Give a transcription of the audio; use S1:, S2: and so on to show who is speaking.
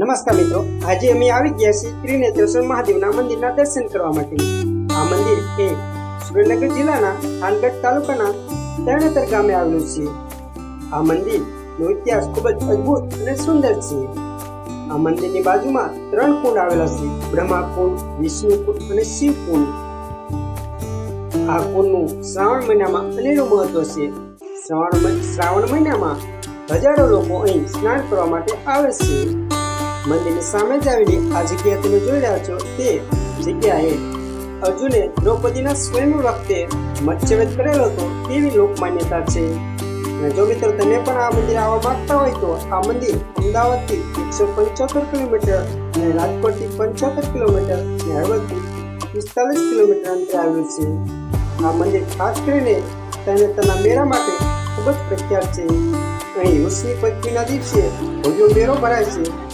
S1: નમસ્કાર મિત્રો. આજે અમે આવી ગયા છીએ ત્રિનેત્રેશ્વર મહાદેવના મંદિરના દર્શન કરવા માટે. આ મંદિર એ સુરેન્દ્રનગર જિલ્લાના થાનગઢ તાલુકાના તરણેતર ગામે આવેલું છે. આ મંદિરનો ઇતિહાસ ખૂબ જ અદ્ભુત અને સુંદર છે. આ મંદિરની બાજુમાં ત્રણ કુંડ આવેલા છે. બ્રહ્મા કુંડ વિષ્ણુ કુંડ અને શિવ કુંડ આ કુંડનું શ્રાવણ મહિનામાં અનેરું મહત્વ છે. શ્રાવણ શ્રાવણ મહિનામાં હજારો લોકો અહીં સ્નાન કરવા માટે આવે છે. મંદિરની સામે જ આવેલી આ જગ્યા તમે જોઈ રહ્યા છો તે જગ્યાએ અર્જુને દ્રૌપદીના સ્વયં વખતે મત્સ્યવેદ કરેલો હતો તેવી લોકમાન્યતા છે. અને જો મિત્રો તમે પણ આ મંદિર આવવા માંગતા હોય તો આ મંદિર અમદાવાદથી એકસો પંચોતેર કિલોમીટર અને રાજકોટથી પંચોતેર કિલોમીટર અને હળવદથી પિસ્તાલીસ કિલોમીટર અંતરે આવેલું છે. આ મંદિર ખાસ કરીને તરણેતરના મેળા માટે ખૂબ જ પ્રખ્યાત છે. અહીં ઋષિ પંચમીના દિવસે ભવ્યો મેળો ભરાય છે.